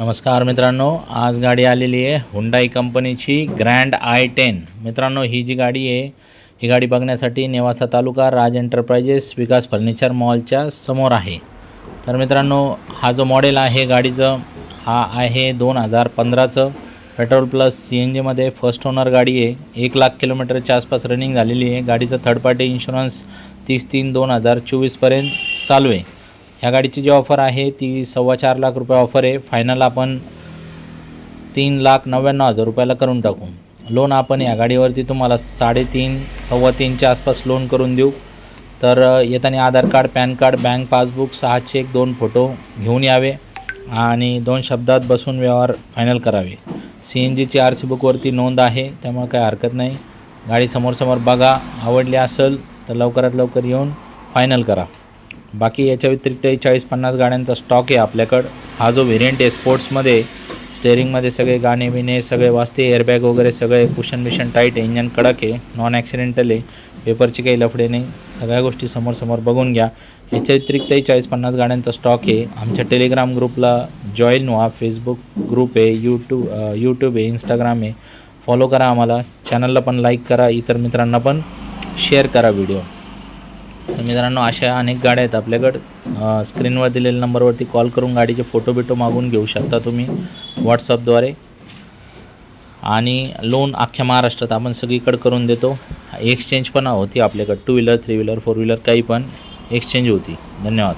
नमस्कार मित्रांनो आज गाडी आलेली आहे हुंडाई कंपनीची ग्रँड आय टेन मित्रांनो ही जी गाडी आहे ही गाडी बघण्यासाठी नेवासा तालुका राज एंटरप्राइजेस विकास फर्निचर मॉलच्या समोर आहे. तर मित्रांनो हा जो मॉडेल आहे गाडीचं हा आहे दोन हजार पंधराचं. पेट्रोल प्लस सी एन जीमध्ये फर्स्ट ओनर गाडी आहे. एक लाख किलोमीटरच्या आसपास रनिंग झालेली आहे. गाडीचं थर्ड पार्टी इन्शुरन्स तीस तीन दोन हजार चोवीसपर्यंत चालू आहे. ह्या गाडीची जी ऑफर आहे ती सव्वा चार लाख रुपये ऑफर आहे. फायनल आपण तीन लाख नव्याण्णव हजार रुपयाला करून टाकू. लोन आपण या गाडीवरती तुम्हाला साडेतीन सव्वा तीनच्या आसपास लोन करून देऊ. तर येताना Aadhaar card PAN card bank passbook सहा चेक दोन फोटो घेऊन यावे आणि दोन शब्दात बसून व्यवहार फायनल करावे. सी एन जीची आर सी बुकवरती नोंद आहे त्यामुळे काही हरकत नाही. गाडी समोरसमोर बघा आवडली असेल तर लवकरात लवकर येऊन फायनल करा. बाकी याच्या व्यतिरिक्तही चाळीस पन्नास गाड्यांचा स्टॉक आहे आपल्याकडं. हा जो व्हेरियंट आहे स्पोर्ट्समध्ये स्टेअरिंगमध्ये सगळे गाणे बिणे सगळे वाजते एअरबॅग वगैरे सगळे कुशन बिशन टाईट आहे इंजन कडक आहे नॉन ॲक्सिडेंटल आहे पेपरची काही लफडे नाही सगळ्या गोष्टी समोर समोर बघून घ्या. याच्या व्यतिरिक्तही चाळीस पन्नास गाड्यांचा स्टॉक आहे. आमच्या टेलिग्राम ग्रुपला जॉईन व्हा फेसबुक ग्रुप आहे यूट्यूब यूट्यूब आहे इंस्टाग्राम आहे. फॉलो करा आम्हाला. चॅनलला पण लाईक करा इतर मित्रांना पण शेअर करा व्हिडिओ तर मित्रांनो अशा अनेक गाड्या आहेत आपल्याकडं. स्क्रीनवर दिलेल्या नंबरवरती कॉल करून गाडीचे फोटो बिटो मागून घेऊ शकता तुम्ही व्हॉट्सअपद्वारे आणि लोन अख्ख्या महाराष्ट्रात आपण सगळीकडे करून देतो. एक्सचेंज पण होती आपल्याकडं. Two wheeler three wheeler four wheeler काही पण. एक्सचेंज होती. धन्यवाद.